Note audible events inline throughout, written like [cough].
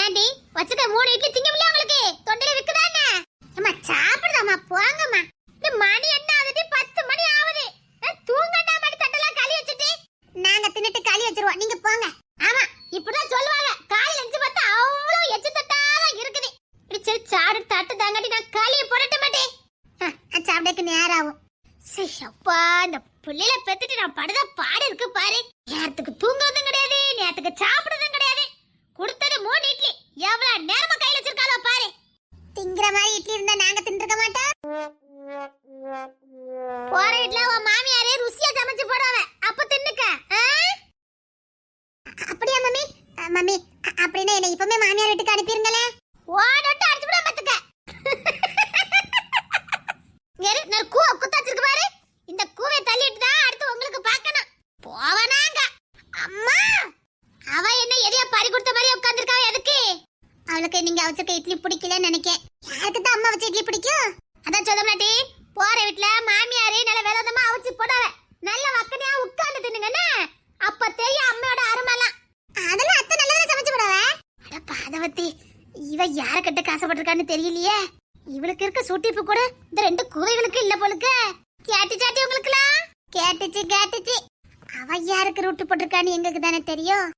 ஏண்டி வச்சுக்க மூணு இட்லி திங்க முடியல உங்களுக்கு? தொண்டையில இருக்குதானே அம்மா சாப்பிடுதாம்மா போங்கம்மா. இந்த மணி என்ன ஆகுது? பத்து மணி ஆகுது. தூங்கண்டா மணி தட்டெல்லாம் களி வச்சுட்டு நாங்க தின்னுட்டு களி வச்சிருவோம். நீங்க போங்க. ஆமா இப்படிதான் சொல்லுவாங்க. காலையில எஞ்சி பார்த்தா அவ்வளவு எச்சு தட்டாதான் இருக்குது. இடிச்சு சரி சாடு தட்டு தாங்காட்டி நான் களியை புரட்ட மாட்டேன். சாப்பிடக்கு நேரம் ஆகும் சரி, அப்பா இந்த பிள்ளையில பெத்துட்டு நான் படுத பாடு இருக்கு பாரு. நேரத்துக்கு தூங்குறதும் கிடையாது நேரத்துக்கு சாப்பிட மூணு இட்லி. எவ்வளவு நேரமா கையில வச்சிருக்காளோ பாரு. திங்கிற மாதிரி இட்லி இருந்தா நாங்க தின்றுக்க மாட்டோம். போற வீட்ல உன் மாமியாரே ருசியா சமைச்சு போடுவாங்க அப்ப தின்னுக்க? அப்படியா மம்மி? மம்மி அப்படின்னா என்ன இப்பவுமே மாமியார் வீட்டுக்கு அனுப்பிருங்களே. ஓடோட்டு அடிச்சு விட பாத்துக்க. நான் கூவ குத்தாச்சிருக்கு பாரு. இந்த கூவை தள்ளிட்டு தான் அடுத்து உங்களுக்கு பார்க்கணும் போவனாங்க அம்மா அவ என்ன எதையோ பறி கொடுத்த மாதிரி உட்கார்ந்திருக்காவ எதுக்கு அவச்சுக்கு வச்சிருக்க இட்லி பிடிக்கலன்னு நினைக்கேன். யாருக்கு தான் அம்மா வச்ச இட்லி பிடிக்கும். அதான் சொல்ல மாட்டி. போற வீட்டுல மாமியாரே நல்ல வேலதமா அவிச்சு போடாத. நல்ல வக்கனையா உட்கார்ந்து தின்னுங்கன்னு அப்ப தெரியும் அம்மையோட அருமெல்லாம் அதெல்லாம் அத்தை நல்லதா சமைச்சு போடாவ அட பாதவத்தி இவ யார கிட்ட காசப்பட்டிருக்கான்னு தெரியலையே. இவளுக்கு இருக்க சூட்டிப்பு கூட இந்த ரெண்டு குவைகளுக்கு இல்ல போலுக்கு. கேட்டு சாட்டி உங்களுக்குலாம்? கேட்டுச்சு கேட்டுச்சு. அவ யாருக்கு ரூட்டு போட்டிருக்கான்னு எங்களுக்கு தானே தெரியும்.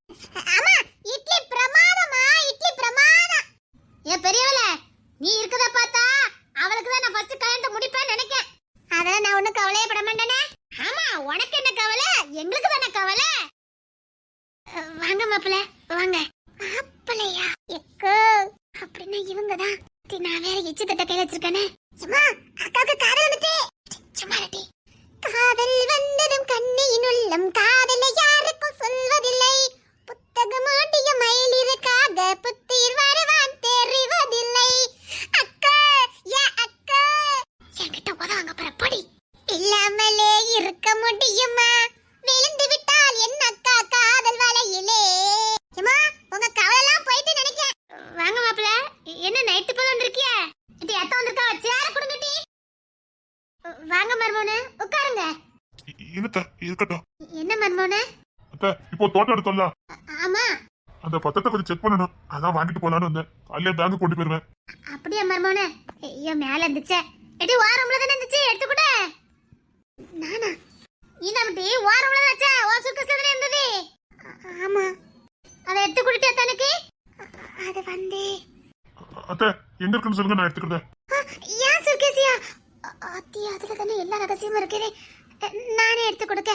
넘가. என்னத்த இருக்கட்டும். என்ன மர்மோனே? அத்த இப்போ தோட்டம் எடுத்தோம்ல. ஆமா. அந்த பத்திரத்தை கொஞ்சம் செக் பண்ணணும். அதான் வாங்கிட்டு போலான்னு வந்தேன். காலையில பேங்க் கொண்டு போயிருவேன். அப்படியா மர்மோனே? ஐயோ மேல இருந்துச்சே. எடி வாரம்ல தானே இருந்துச்சு? எடுத்து கூட நானா இனம்டி வாரம்ல வச்சா? ஓ சுக்கஸ்ல தானே இருந்தது? ஆமா. அதை எடுத்து குடிட்டே தனக்கு? அது வந்து. அத்த எங்க இருக்குன்னு சொல்லுங்க நான் எடுத்துக்கிறேன். ஏன் சுக்கேசியா அத்தி அதுல தானே எல்லா ரகசியமும் இருக்குது நானே எடுத்து கொடுக்க.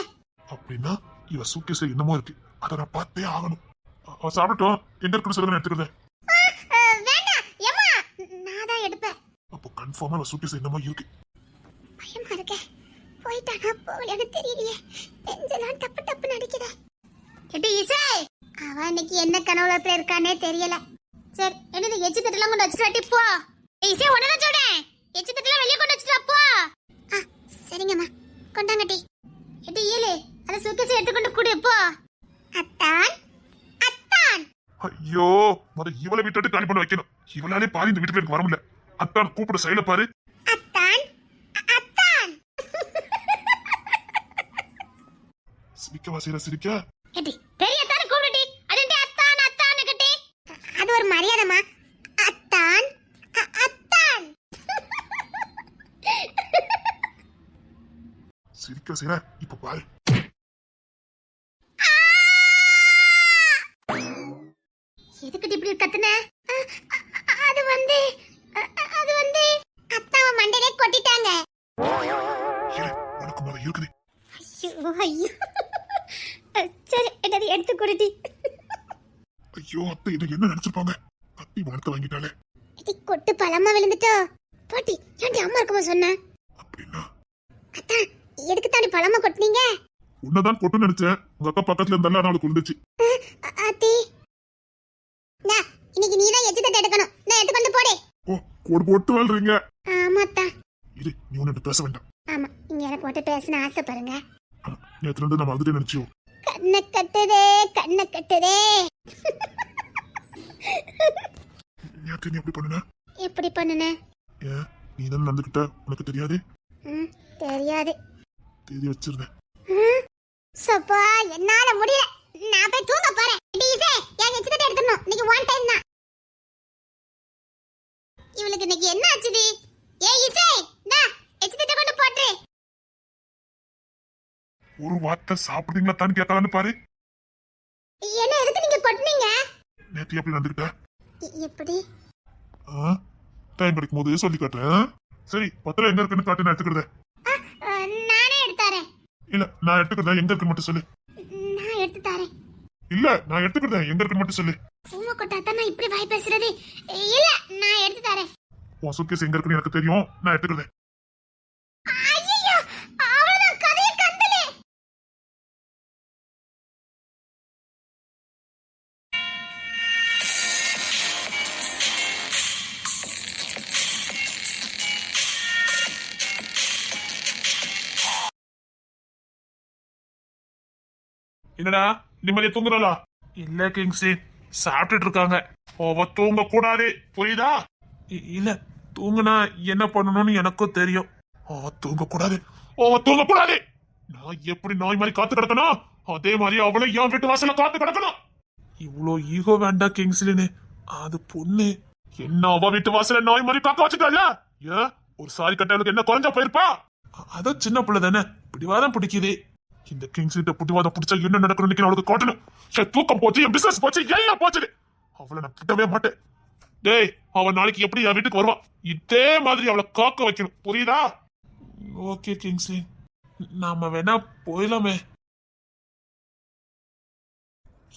அப்படின்னா இவ சூட்கேஸ்ல என்னமோ இருக்கு. அதை நான் பார்த்தே ஆகணும். அவ சாப்பிட்டோம் எங்க இருக்குன்னு சொல்லுங்க எடுத்துக்கிறேன் வேண்டாம் ஏமா நான் தான் எடுப்பேன். அப்போ கன்ஃபார்மா இவ சூட்கேஸ் என்னமோ இருக்கு. பயமா இருக்க. போயிட்டானா போகலன்னு தெரியலையே. நெஞ்செல்லாம் டப்பு டப்பு நடிக்குதே. எட்டி இசை! அவ இன்னைக்கு என்ன கனவுலத்துல இருக்கானே தெரியல. சரி என்னது எச்சி தட்டெல்லாம் கொண்டு வச்சுட்டு போ. இசை உடனே சொல்றேன். எச்சி தட்டெல்லாம் வெளியே கொண்டு வச்சுட்டு போ. சரிங்கம்மா. கொண்டாங்க டி. ஏழு அதை சுத்தசி எடுத்துக்கொண்டு குடு போ. அத்தான் அத்தான். ஐயோ முத இவளை விட்டுட்டு காலி பண்ண வைக்கணும். இவளாலே பாதி இந்த வீட்டுல எனக்கு வர முடியல. அத்தான் கூப்பிட சைல பாரு. அத்தான் அத்தான். சிரிக்கவா செய்யற சிரிக்க? எடி பெரிய தான கூப்பிடுடி அடண்டி அத்தான் அத்தான் கட்டி அது ஒரு மரியாதைமா அத்தான் அ- அத்தான் சிரிக்க செய்யற இப்ப பாரு எதுக்கிட்ட இப்படி கத்துன? அது வந்து அது வந்து அத்தாவ மண்டையிலே கொட்டிட்டாங்க. உனக்கு முத இருக்குது. ஐயோ ஐயோ. சரி என்னது எடுத்து கொடுடி. ஐயோ அத்தை இதை என்ன நினைச்சிருப்பாங்க? கத்தி வளர்த்து வாங்கிட்டாலே கொட்டு பழமா விழுந்துட்டோ. போட்டி ஏன்டி அம்மா இருக்குமா சொன்ன? அப்படின்னா அத்தான் எதுக்கு தாண்டி பழமா கொட்டினீங்க? உன்னதான் கொட்டுன்னு நினைச்சேன். உங்க அக்கா பக்கத்துல இருந்தாலும் அவளுக்கு விழுந்துச்சு. அ- ஆத்தி நா இன்னைக்கு நீ தான் எச்சு தட்டு எடுக்கணும். நான் எடுத்துக்கொண்டு போடு. ஓ கோடு போட்டு வாழ்றீங்க. ஆமாத்தா இரு நீ ஒன்னு பேச வேண்டாம். ஆமா நீங்க எனக்கு மட்டும் பேசணும் ஆசை பாருங்க. நேத்துல இருந்து நம்ம வந்துட்டு நினைச்சோம் கண்ணை கட்டுதே கண்ணை கட்டுதே. நேத்து நீ எப்படி பண்ணுன? எப்படி பண்ணுன? ஏன் நீ தானே நடந்துகிட்ட? உனக்கு தெரியாது? ம், பார்த்து எழுதி வச்சிருந்தேன். சப்பா என்னால முடியல. நான் போய் தூங்க போறேன். டீசே என் எச்சிட்ட எடுத்துறணும் இன்னைக்கு ஒன் டைம் தான். இவளுக்கு இன்னைக்கு என்ன ஆச்சுடி ஏ இசே டா எச்சிட்ட கொண்டு போட்டு ஒரு வார்த்தை சாப்பிடுறீங்களா தான் கேட்கலான்னு பாரு. என்ன எதுக்கு நீங்க கொட்டுனீங்க? நேத்து எப்படி நடந்துக்கிட்ட? எப்படி? டைம் கிடைக்கும் போது சொல்லி காட்டுறேன். சரி பத்திரம் எங்க இருக்குன்னு காட்டுன்னு எடுத்துக்கிறேன். இல்ல நான் எடுத்துக்கிறதா எங்க இருக்குன்னு மட்டும் சொல்லு. நான் எடுத்து தரேன். இல்ல நான் எடுத்துக்கிறதா எங்க இருக்குன்னு மட்டும் சொல்லு. பூமா கொட்டா தான் நான் இப்படி வாய் பேசுறது. இல்ல நான் எடுத்து தரேன். உன் சுட்கேஸ் எங்க இருக்குன்னு எனக்கு தெரியும் நான் எடுத்துக்கிறேன் என்னடா நிம்மதியா தூங்குறாளா? இல்ல கிங்ஸி சாப்பிட்டுட்டு இருக்காங்க. அவ தூங்க கூடாது புரியுதா இல்ல தூங்குனா என்ன பண்ணணும்னு எனக்கும் தெரியும். அவ தூங்க கூடாது அவ தூங்க கூடாது நான் எப்படி நாய் மாதிரி காத்து கிடக்கணும்? அதே மாதிரி அவளும் என் வீட்டு வாசல காத்து கிடக்கணும். இவ்வளோ ஈகோ வேண்டாம் கிங்ஸ்லின்னு அது பொண்ணு. என்ன அவ வீட்டு வாசல நாய் மாதிரி காக்க வச்சுட்டால ஏன் ஒரு சாரி கட்டவளுக்கு என்ன குறைஞ்சா போயிருப்பா? அதான் சின்ன பிள்ளை தானே. பிடிவாதான் பிடிக்குது. இந்த கிங்ஸ் இந்த பிடிவாதம் பிடிச்சா என்ன நடக்கணும்னு அவளுக்கு காட்டணும். சரி தூக்கம் போச்சு என் பிசினஸ் போச்சு எல்லாம் போச்சு அவளை நான் புட்டவே மாட்டேன். டேய் அவன் நாளைக்கு எப்படி என் வீட்டுக்கு வருவான்? இதே மாதிரி அவளை காக்க வைக்கணும். புரியுதா? ஓகே கிங்ஸ்லி நாம வேணா போயிடலாமே.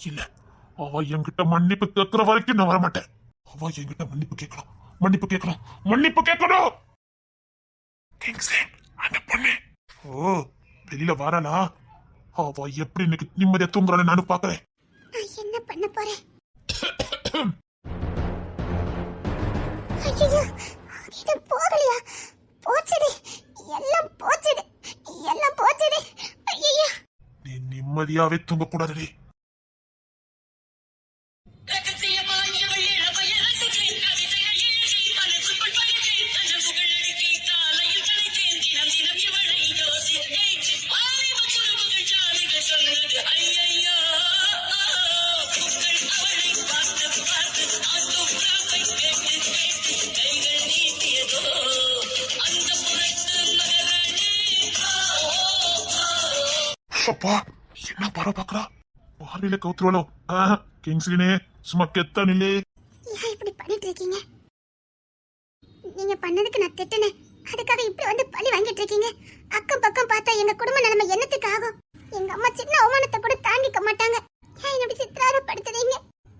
இல்ல அவ என்கிட்ட மன்னிப்பு கேட்கிற வரைக்கும் நான் வரமாட்டேன். அவ என்கிட்ட மன்னிப்பு கேட்கணும் மன்னிப்பு கேட்கணும் மன்னிப்பு கேட்கணும்! கிங்ஸ்லி அந்த பொண்ணு. ஓ வெளியில வரலா அவ எப்படி இன்னைக்கு நிம்மதியா தூங்குறான்னு நானும் பாக்குறேன். நான் என்ன பண்ண போறேன்? ஐயோ இது போகலையா? எல்லாம் எல்லாம் ஐயோ நீ நிம்மதியாவே தூங்க கூடாதுடி பார்வையில கவுத்துருவாளோ கிங்ஸ்லினே சும்மா கெத்த நில்லு. ஏன் இப்படி பண்ணிட்டு இருக்கீங்க? நீங்க பண்ணதுக்கு நான் திட்டுனேன். அதுக்காக இப்படி வந்து பழி வாங்கிட்டு இருக்கீங்க. அக்கம் பக்கம் பார்த்தா எங்க குடும்ப நிலைமை என்னத்துக்கு ஆகும்? எங்க அம்மா சின்ன அவமானத்தை கூட தாங்கிக்க மாட்டாங்க. ஏன் இப்படி சித்திராரப்படுத்துறீங்க?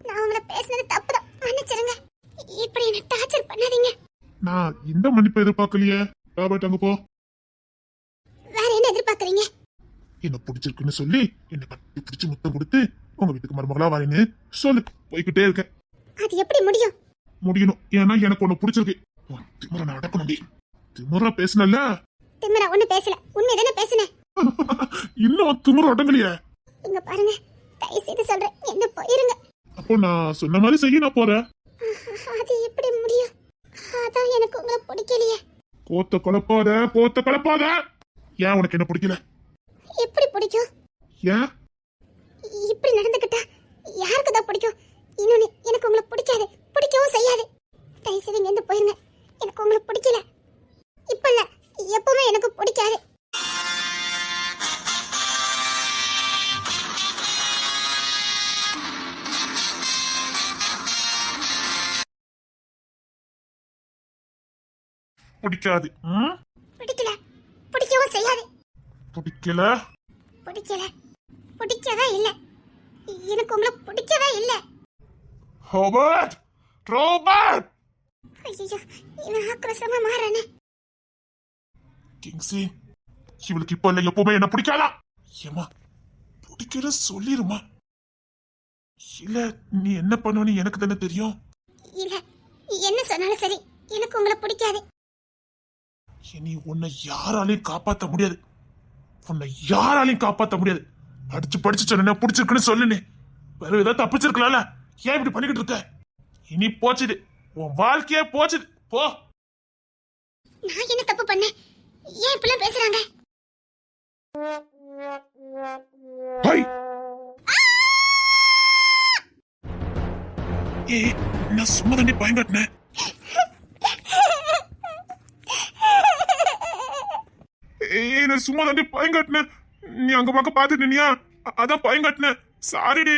நான் உங்களை பேசுனது தப்புதான். மன்னிச்சிருங்க. இப்படி என்ன டார்ச்சர் பண்ணாதீங்க. நான் இந்த மன்னிப்பு எதிர்பார்க்கலையே. ராபர்ட் அங்க போ. வேற என்ன எதிர்பார்க்கறீங்க? என்ன பிடிச்சிருக்குன்னு சொல்லி என்ன கட்டி பிடிச்சு முத்தம் கொடுத்து உங்க வீட்டுக்கு மருமகளா வரேன்னு சொல்லு. போய்கிட்டே இருக்கேன். அது எப்படி முடியும்? முடியணும். ஏன்னா எனக்கு ஒண்ணு பிடிச்சிருக்கு. திமிர நான் அடக்கணும் திமுறா பேசினல்ல? திமிரா ஒண்ணு பேசல. உண்மை தானே பேசுனேன். [laughs] இன்னும் திமுற அடங்கலையே. இங்க பாருங்க. தயவு செய்து சொல்றேன். என்ன போயிருங்க. அப்போ நான் சொன்ன மாதிரி செய்ய நான் போறேன். அது எப்படி முடியும்? அதான் எனக்கு உங்களை பிடிக்கலையே. கோத்த குழப்பாத கோத்த குழப்பாத. ஏன் உனக்கு என்ன பிடிக்கல? எப்படி பிடிக்கும்? ஏன் இப்படி நடந்துக்கிட்டா யாருக்கு தான் பிடிக்கும்? இன்னொன்னு எனக்கு உங்களை பிடிக்காது. பிடிக்கவும் செய்யாது. தயவு செய்து இங்க இருந்து போயிருங்க. எனக்கு உங்களை பிடிக்கல. இப்ப இல்ல எப்பவுமே எனக்கு பிடிக்காது. பிடிக்காது. ம்? பிடிக்கல பிடிக்கவும் செய்யாது பிடிக்கல? பிடிக்கல. பிடிக்கவே இல்ல. எனக்கு உங்களை பிடிக்கவே இல்ல. Robert Robert! ஐயோ இவன் ஆக்ரோஷமா மாறானே. கிங்ஸி இவளுக்கு இப்ப இல்ல எப்பவுமே என்ன பிடிக்காதா? ஏமா பிடிக்கிற சொல்லிருமா? இல்ல நீ என்ன பண்ணுவன்னு எனக்கு தானே தெரியும். இல்ல என்ன சொன்னாலும் சரி எனக்கு உங்களை பிடிக்காது. இனி உன்னை யாராலையும் காப்பாத்த முடியாது. உன்னை யாராலையும் காப்பாத்த முடியாது. அடிச்சு படிச்சு சொன்ன பிடிச்சிருக்குன்னு சொல்லுனே. வேற ஏதாவது தப்பிச்சிருக்கலாம்ல? ஏன் இப்படி பண்ணிக்கிட்டு இருக்க? இனி போச்சுது. உன் வாழ்க்கையே போச்சுது. போ. நான் என்ன தப்பு பண்ணேன்? ஏன் இப்படிலாம் பேசுறாங்க? நான் சும்மா தண்ணி பயங்காட்டினேன் ஏய் நான் சும்மா தாண்டி பயங்காட்டினேன் நீ அங்க பக்கம் பார்த்துட்டு நினியா அதான் பயங்காட்டினேன் சாரிடி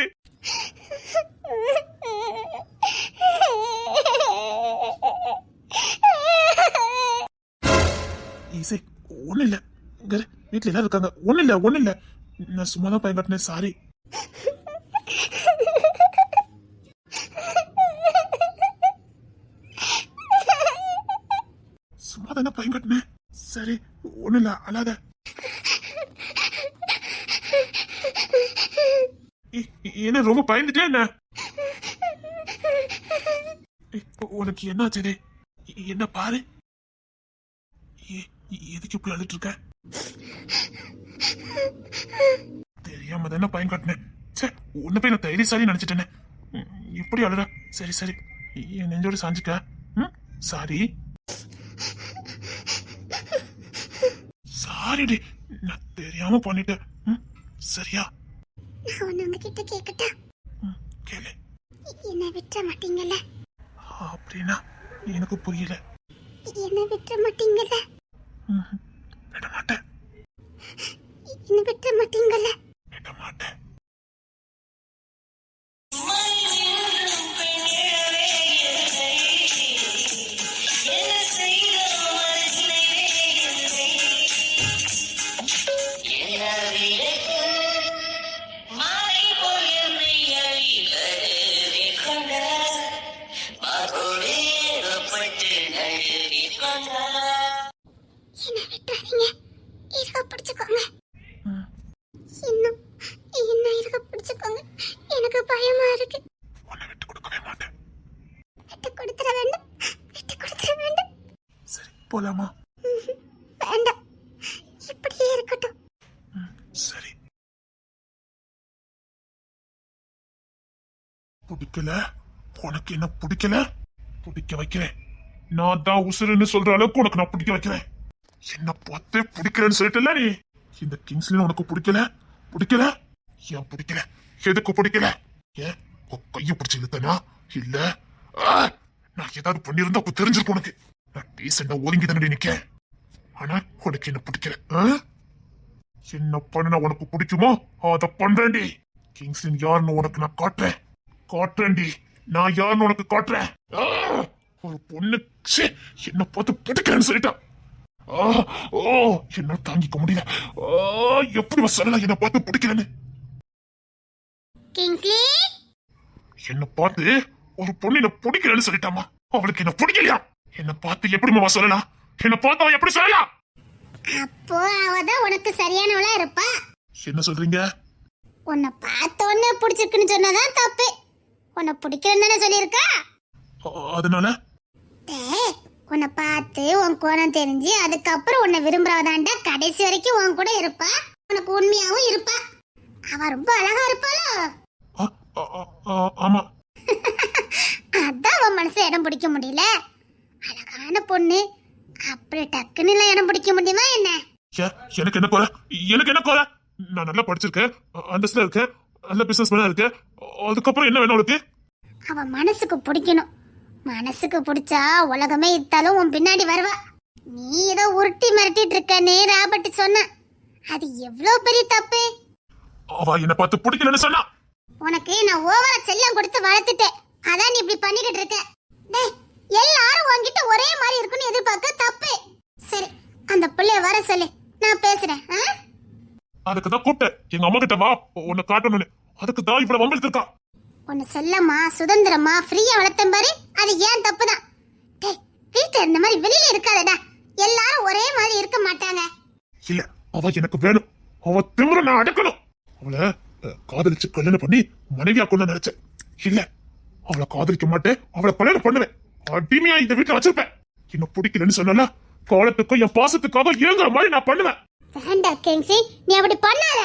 இசை ஒண்ணு இல்ல. இங்க இரு. எல்லாரும் இருக்காங்க. ஒண்ணு இல்ல ஒண்ணு இல்ல. நான் சும்மா தான் பயம் சாரி சும்மா தானே பயம் சரி ஒண்ணு இல்ல அழாத. என்ன ரொம்ப பயந்துட்டே என்ன? உனக்கு என்ன ஆச்சு என்ன பாரு. எதுக்கு இப்படி அழுட்டு இருக்க தெரியாம தானே பயம் காட்டினேன். சே உன்ன போய் நான் தைரியசாலி நினைச்சிட்டேனே. ம், இப்படி அழுற. சரி சரி. என் நெஞ்சோடு சாஞ்சுக்க. ம் சாரி. சாரிடி நான் தெரியாம பண்ணிட்டேன். சரியா? நான் ஒண்ணு உங்ககிட்ட கேட்கட்டா கேளு. என்ன விட்டுற மாட்டீங்கல்ல? அப்படின்னா எனக்கு புரியல. என்ன விட்டுற மாட்டீங்கல்ல? போலாமா. வேண்டாம். இப்படியே இருக்கட்டும். சரி. பிடிக்கல? உனக்கு என்ன பிடிக்கல? பிடிக்க வைக்கிறேன். நான் தான் உசுருன்னு சொல்ற அளவுக்கு உனக்கு நான் பிடிக்க வைக்கிறேன். என்ன பார்த்தே பிடிக்கலன்னு சொல்லிட்டல நீ? இந்த கிங்ஸ்ல உனக்கு பிடிக்கல? பிடிக்கல? ஏன் பிடிக்கல? எதுக்கு பிடிக்கல? ஏன்? கைய பிடிச்சு இழுத்தனா? இல்ல. நான் ஏதாவது பண்ணியிருந்தா அப்ப தெரிஞ்சிருக்கும் உனக்கு. நான் டீசெண்டா ஒதுங்கி தானே நிக்கேன். ஆனா உனக்கு என்ன பிடிக்கல? என்ன பண்ண உனக்கு பிடிக்குமோ அத பண்றேன்டி. கிங்ஸ்லின் யாருன்னு உனக்கு நான் காட்டுறேன். காட்டுறேன்டி. நான் யாருன்னு உனக்கு காட்டுறேன்! ஒரு பொண்ணு என்ன பார்த்து பிடிக்கிறேன்னு சொல்லிட்டான் ஓ என்ன தாங்கிக்க முடியல. ஆ, எப்படி சொல்லலாம் என்ன பார்த்து பிடிக்கிறேன்னு? என்ன பார்த்து ஒரு பொண்ணு என்ன பிடிக்கிறேன்னு சொல்லிட்டாமா அவளுக்கு என்ன பிடிக்கலையா? என்ன பார்த்து எப்படிமா சொல்லலாம்? என்ன பார்த்து அவன் எப்படி சொல்லலாம்? அப்போ அவ தான் உனக்கு சரியானவளா இருப்பா. என்ன சொல்றீங்க? உன்னை பார்த்த உடனே பிடிச்சிருக்குன்னு சொன்னதான் தப்பு. உன்னை பிடிக்கலன்னு தானே சொல்லியிருக்கா? அதனால? டேய், உன்னை பார்த்து உன் குணம் தெரிஞ்சு அதுக்கப்புறம் உன்னை விரும்புறவதாண்டா கடைசி வரைக்கும் உன் கூட இருப்பா. உனக்கு உண்மையாவும் இருப்பா. அவ ரொம்ப அழகா இருப்பாளோ? ஆமா. [laughs] அதான் அவன் மனசு இடம் பிடிக்க முடியல. அழகான பொண்ணு. அப்படி டக்குன்னு எல்லாம் இடம் பிடிக்க முடியுமா என்ன? எனக்கு என்ன குறை? எனக்கு என்ன குறை? நான் நல்லா படிச்சிருக்கேன் அந்தஸ்துல இருக்கேன் நல்ல பிசினஸ் மேனா இருக்கேன். அதுக்கப்புறம் என்ன வேணும் உனக்கு? அவன் மனசுக்கு பிடிக்கணும். மனசுக்கு பிடிச்சா உலகமே இத்தாலும் உன் பின்னாடி வருவா. நீ ஏதோ உருட்டி மிரட்டிட்டு இருக்கன்னு ராபர்ட் சொன்ன. அது எவ்வளவு பெரிய தப்பு? அவ என்ன பார்த்து பிடிக்கலன்னு சொன்னா. உனக்கு நான் ஓவரா செல்லம் கொடுத்து வளர்த்துட்டேன். அதான் நீ இப்படி பண்ணிக்கிட்டு இருக்க. டேய் எல்லாரும் உன்கிட்ட ஒரே மாதிரி இருக்குன்னு எதிர்பார்க்க தப்பு. சரி அந்த பிள்ளைய வர சொல்லு. நான் பேசுறேன்? அதுக்கு தான் கூப்பிட்டேன். எங்க அம்மா கிட்ட வா உன்னை காட்டணும்னு. அதுக்கு தான் இவ்வளவு வம்பிழுத்து இருக்கா உன்னை செல்லமா சுதந்திரமா ஃப்ரீயா வளர்த்தேன் பாரு. அது ஏன் தப்பு தான் டேய் வீட்டுல இருந்த மாதிரி வெளியில இருக்காதடா. எல்லாரும் ஒரே மாதிரி இருக்க மாட்டாங்க. இல்ல அவ எனக்கு வேணும். அவ திமிர நான் அடக்கணும். அவளை காதலிச்சு கல்யாணம் பண்ணி மனைவியா கொண்டு நினைச்சேன். இல்ல அவளை காதலிக்க மாட்டேன். அவளை கல்யாணம் பண்ணுவேன். அடிமையா இந்த வீட்டுல வச்சிருப்பேன். என்ன பிடிக்கலன்னு சொன்னால காலத்துக்கும் என் பாசத்துக்காக ஏங்குற மாதிரி நான் பண்ணுவேன். வேண்டாம் கிங்ஸி நீ அப்படி பண்ணாத.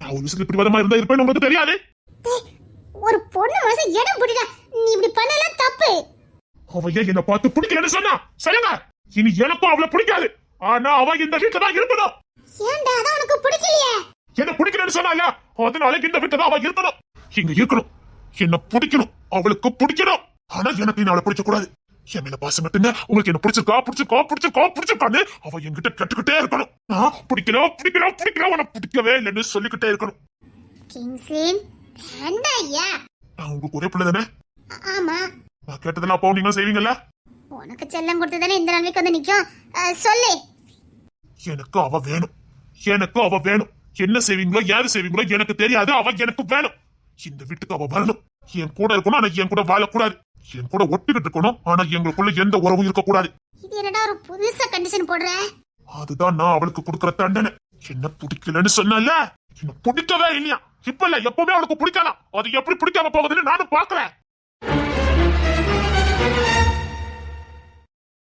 நான் ஒரு விஷயத்துல பிடிவாதமா இருந்தா இருப்பேன் உங்களுக்கு தெரியாது. ஒரு பொண்ணு மனசு இடம் பிடிடா நீ இப்படி பண்ணலாம் தப்பு. அவ ஏன் என்ன பார்த்து பிடிக்கலன்னு சொன்னா? சொல்லுங்க இனி எனக்கும் அவளை பிடிக்காது. ஆனா அவ இந்த வீட்டுல தான் இருக்கணும். ஏன்டா அதான் உனக்கு பிடிக்கலையே? என்ன பிடிக்கலன்னு சொன்னால அதனால இந்த வீட்டுல தான் அவ இருக்கணும். இங்க இருக்கணும். என்ன பிடிக்கணும். அவளுக்கு பிடிக்கணும். ஆனா எனக்கு அவளை பிடிக்க கூடாது. என் மேல பாசம் கட்டுங்க உங்களுக்கு என்ன பிடிச்சிருக்கா பிடிச்சிருக்கா பிடிச்சிருக்கா பிடிச்சிருக்கான்னு அவ என்கிட்ட கட்டுக்கிட்டே இருக்கணும். நான் பிடிக்கல பிடிக்கல பிடிக்கல உனக்கு பிடிக்கவே இல்லைன்னு சொல்லிக்கிட்டே இருக்கணும். கிங்ஸ்லின் வேண்டாம் ஐயா. நான் உங்களுக்கு ஒரே பிள்ளை தானே? ஆமா. நான் கேட்டதெல்லாம் அப்போ நீங்களும் செய்வீங்கல்ல? உனக்கு செல்லம் கொடுத்து தானே இந்த நிலைமைக்கு வந்து நிக்கும். அஹ், சொல்லு. எனக்கு அவ வேணும். எனக்கு அவ வேணும். என்ன செய்வீங்களோ யாரு செய்வீங்களோ எனக்கு தெரியாது அவ எனக்கு வேணும். இந்த வீட்டுக்கு அவ வரணும். என் கூட இருக்கணும் ஆனா என் கூட வாழக்கூடாது. என் கூட ஒட்டிக்கிட்டு இருக்கணும் ஆனா எங்களுக்குள்ள எந்த உறவும் இருக்கக்கூடாது. இது என்னடா ஒரு புதுசா கண்டிஷன் போடுற? அதுதான் நான் அவளுக்கு கொடுக்கிற தண்டனை. என்ன பிடிக்கலன்னு சொன்னல என்ன பிடிக்கவே இல்லையா? இப்ப இல்ல எப்பவுமே அவளுக்கு பிடிக்கலாம் அது எப்படி பிடிக்காம போகுதுன்னு நானும் பாக்குறேன்.